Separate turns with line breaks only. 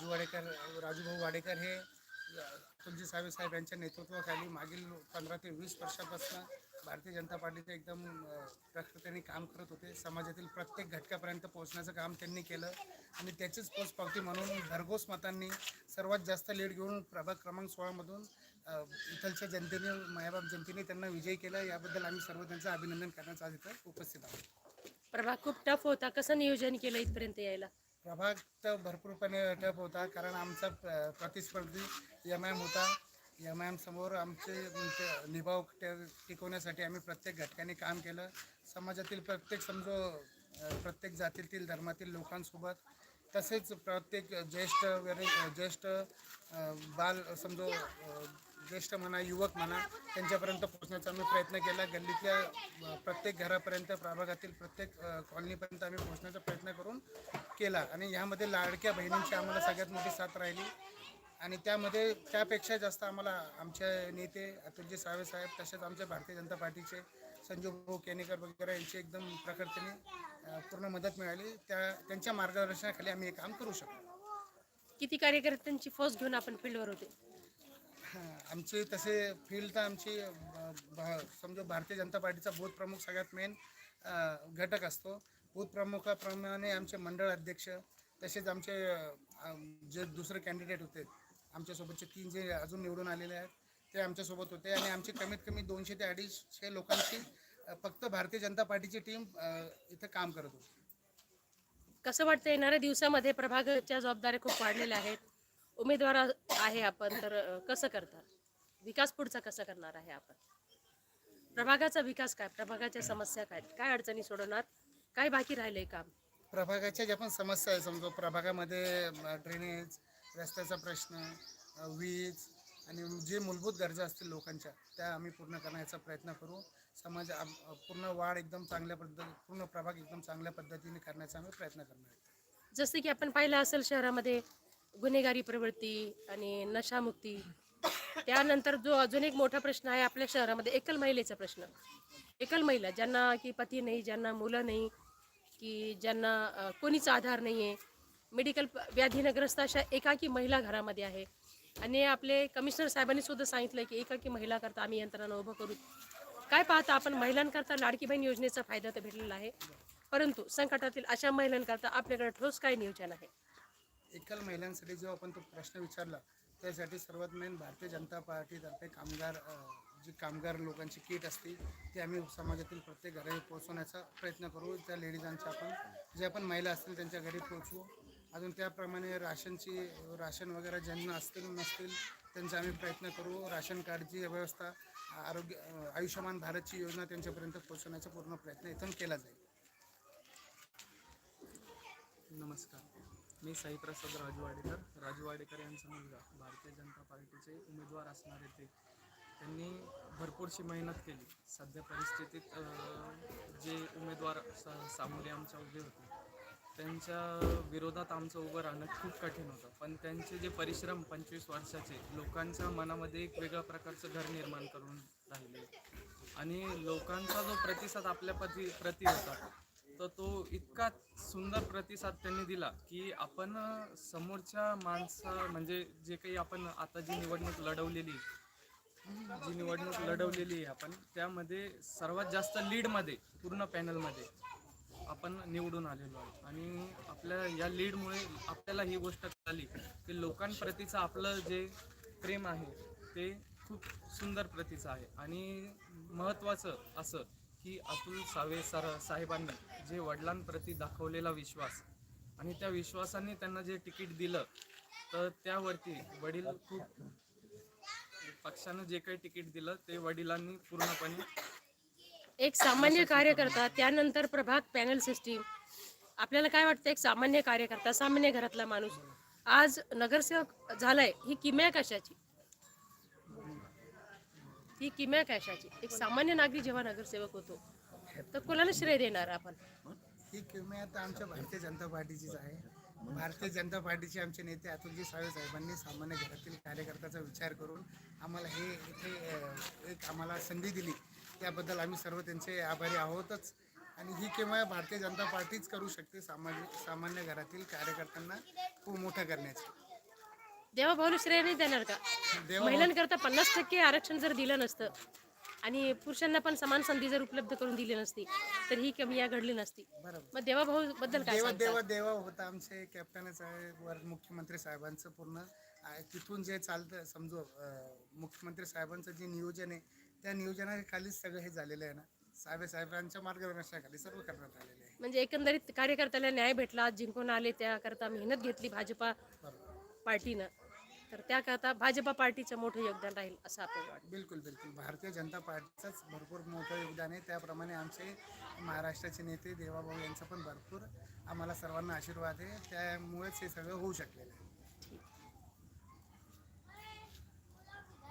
राजू वाडेकर राजूभाऊ वाडेकर हे तुलजी सावे साहेब यांच्या नेतृत्वाखाली मागील पंधरा ते वीस वर्षापासून भारतीय जनता पार्टीचे एकदम प्रकृतीने काम करत होते. समाजातील प्रत्येक घटकापर्यंत पोहोचण्याचं काम त्यांनी केलं. आणि त्याचीच पोचपावती म्हणून भरघोस मतांनी सर्वात जास्त लीड घेऊन प्रभाग क्रमांक सोळामधून इथलच्या जनतेने मायाबाप जनतेने त्यांना विजयी केला. याबद्दल आम्ही सर्व त्यांचं अभिनंदन करण्याचं आज इथं उपस्थित आहोत.
प्रभाग खूप टफ होता. कसं नियोजन केलं इथपर्यंत यायला?
प्रभाग तर भरपूरपणे टप होता कारण आमचा प्र- प्रतिस्पर्धी एम एम होता. एम एम समोर आमचे निभाव टिकवण्यासाठी आम्ही प्रत्येक घटकाने काम केलं. समाजातील प्रत्येक समजो प्रत्येक जातीतील धर्मातील लोकांसोबत तसेच प्रत्येक ज्येष्ठ वगैरे ज्येष्ठ बाल समजो ज्येष्ठ म्हणा युवक म्हणा त्यांच्यापर्यंत पोहोचण्याचा आम्ही प्रयत्न केला. गल्लीतल्या प्रत्येक घरापर्यंत प्रभागातील प्रत्येक कॉलनीपर्यंत आम्ही पोहोचण्याचा प्रयत्न करून केला. आणि यामध्ये लाडक्या बहिणींची आम्हाला सगळ्यात मोठी साथ राहिली. आणि त्यामध्ये त्यापेक्षा जास्त आम्हाला आमचे नेते अतुलजी सावे साहेब तसेच आमच्या भारतीय जनता पार्टीचे संजू भाऊ केनेकर वगैरे यांची एकदम प्रखरतेने पूर्ण मदत मिळाली. त्या त्यांच्या मार्गदर्शनाखाली आम्ही हे काम करू शकतो
किती कार्यकर्त्यांची फौज घेऊन आपण फील्डवर होते?
आमचे तसे फील्ड तर आमची समजा भारतीय जनता पार्टीचा बूथ प्रमुख सगळ्यात मेन घटक असतो. बूथ प्रमुखाप्रमाणे आमचे मंडळ अध्यक्ष तसेच आमचे जे दुसरे कॅन्डिडेट होते आमच्यासोबतचे तीन जे अजून निवडून आलेले आहेत ते आमच्यासोबत होते. आणि आमचे कमीत कमी दोनशे ते अडीचशे लोकांची फक्त भारतीय जनता पार्टीची टीम इथं काम करत होती.
कसं वाटतं येणाऱ्या दिवसामध्ये प्रभागाच्या जबाबदाऱ्या खूप वाढलेल्या आहेत? उमेदवार आहे आपण तर कसं करणार विकास पुढचा कसा करणार आहे आपण? प्रभागाचा विकास काय? प्रभागाच्या समस्या काय? काय अडचणी सोडवणार? काय बाकी राहिलंय काम?
प्रभागाच्या ज्या पण समस्या आहे समजा प्रभागामध्ये ड्रेनेज रस्त्याचा प्रश्न वीज आणि जे मूलभूत गरजा असतील लोकांच्या त्या आम्ही पूर्ण करण्याचा प्रयत्न करू. समाज पूर्ण वाढ एकदम चांगल्या पद्धती पूर्ण प्रभाग एकदम चांगल्या पद्धतीने करण्याचा आम्ही प्रयत्न करणार
जसं की आपण पाहिलं असेल शहरामध्ये गुन्हेगारी प्रवृत्ती आणि नशामुक्ती त्यानंतर जो अजून एक मोठा प्रश्न आहे आपल्या शहरामध्ये एकल महिलेचा प्रश्न. एकल महिला ज्यांना की पती नाही ज्यांना मुलं नाही की ज्यांना कोणीच आधार नाही आहे मेडिकल प- व्याधीनग्रस्त अशा एकाकी महिला घरामध्ये आहे. आणि आपले कमिशनर साहेबांनी सुद्धा सांगितलं की एकाकी महिला करता आम्ही यंत्रणा उभं करू. काय पाहता आपण महिलांकरता लाडकी बहीण योजनेचा फायदा तर भेटलेला आहे. परंतु संकटातील अशा महिलांकरता आपल्याकडे ठोस काय नियोजन आहे.
एकल महिलांसाठी जो आपण तो प्रश्न विचारला त्यासाठी सर्वात मेन भारतीय जनता पार्टीतर्फे कामगार जी कामगार लोकांची किट असते ती आम्ही समाजातील प्रत्येक घरी पोहोचवण्याचा प्रयत्न करू. त्या लेडीजांच्या आपण जे आपण महिला असतील त्यांच्या घरी पोहोचवू अजून त्याप्रमाणे राशनची राशन वगैरे ज्यांना असतील नसतील त्यांचा आम्ही प्रयत्न करू. राशन कार्डची व्यवस्था आरोग्य आयुष्यमान भारतची योजना त्यांच्यापर्यंत पोहोचवण्याचा पूर्ण प्रयत्न इथून केला जाईल.
नमस्कार. मी साईप्रसाद राजू वाडेकर राजू वाडेकर यांचा मुलगा. भारतीय जनता पार्टीचे उमेदवार असणारे ते. त्यांनी भरपूरशी मेहनत केली. सध्या परिस्थितीत जे उमेदवार सा सामोरे आमच्या उभे होते त्यांच्या विरोधात आमचं उभं राहणं खूप कठीण होतं. पण त्यांचे जे परिश्रम पंचवीस वर्षाचे लोकांच्या मनामध्ये एक वेगळ्या प्रकारचं घर निर्माण करून राहिले. आणि लोकांचा जो प्रतिसाद आपल्या प्रति प्रति होता तर तो इतका सुंदर प्रतिसाद त्यांनी दिला की आपण समोरच्या माणसं म्हणजे जे काही आपण आता जी निवडणूक लढवलेली जी निवडणूक लढवलेली आहे आपण त्यामध्ये सर्वात जास्त लीडमध्ये पूर्ण पॅनलमध्ये आपण निवडून आलेलो आहोत. आणि आपल्या या लीडमुळे आपल्याला ही गोष्ट कळाली की लोकांप्रतीचं आपलं जे प्रेम आहे ते खूप सुंदर प्रतीचं आहे. आणि महत्त्वाचं असं की अतुल सावे सर साहेबांनी जे वडिलांप्रती दाखवलेला विश्वास आणि त्या विश्वासाने त्यांना जे तिकीट दिलं तर त्यावरती वडील खूप पक्षानं जे काही तिकीट दिलं ते वडिलांनी पूर्णपणे
एक सामान्य कार्यकर्ता त्यानंतर प्रभाग पॅनल सिस्टीम. आपल्याला काय वाटतं एक सामान्य कार्यकर्ता सामान्य घरातला माणूस आज नगरसेवक झालाय ही किम्या कशाची? ही किमया कशाची? एक सामान्य नागरिक जेव्हा नगरसेवक होतो तर कोणाला श्रेय देणार आपण?
ही किमया आता आमच्या भारतीय जनता पार्टीचीच आहे. भारतीय जनता पार्टीचे आमचे नेते अतुलजी सावे साहेबांनी सामान्य घरातील कार्यकर्त्याचा विचार करून आम्हाला हे इथे एक आम्हाला संधी दिली. त्याबद्दल आम्ही सर्व त्यांचे आभारी आहोतच. आणि ही किमया भारतीय जनता पार्टीच करू शकते सामाजिक सामान्य घरातील कार्यकर्त्यांना खूप मोठं करण्याची
देवाभाऊला श्रेय नाही देणार का?
देवा
महिलांकरता पन्नास टक्के आरक्षण जर दिलं नसतं आणि पुरुषांना पण समान संधी जर उपलब्ध करून दिली नसती तर ही कमी या घडली नसती.
बरोबर.
मग देवाभाऊ बद्दल काय
देवा? देवा देवा होता आमचे कॅप्टन वर मुख्यमंत्री साहेबांचं पूर्ण तिथून जे चालतं समजू मुख्यमंत्री साहेबांचं जे नियोजन आहे त्या नियोजनाखालीच सगळं हे झालेलं आहे ना. साहेब साहेबांच्या मार्गदर्शनाखाली सर्व करण्यात आलेले आहे.
म्हणजे एकंदरीत कार्यकर्त्याला न्याय भेटला जिंकून आले त्याकरता मेहनत घेतली भाजपा. पार्टीनं. तर त्याकरता भाजपा पार्टीचं मोठं योगदान राहील असं आपल्याला वाटतं.
बिलकुल बिलकुल. भारतीय जनता पार्टीचंच भरपूर मोठं योगदान आहे. त्याप्रमाणे आमचे महाराष्ट्राचे नेते देवाभाऊ यांचा पण भरपूर आम्हाला सर्वांना आशीर्वाद आहे. त्यामुळेच हे सगळं होऊ शकलेलं आहे.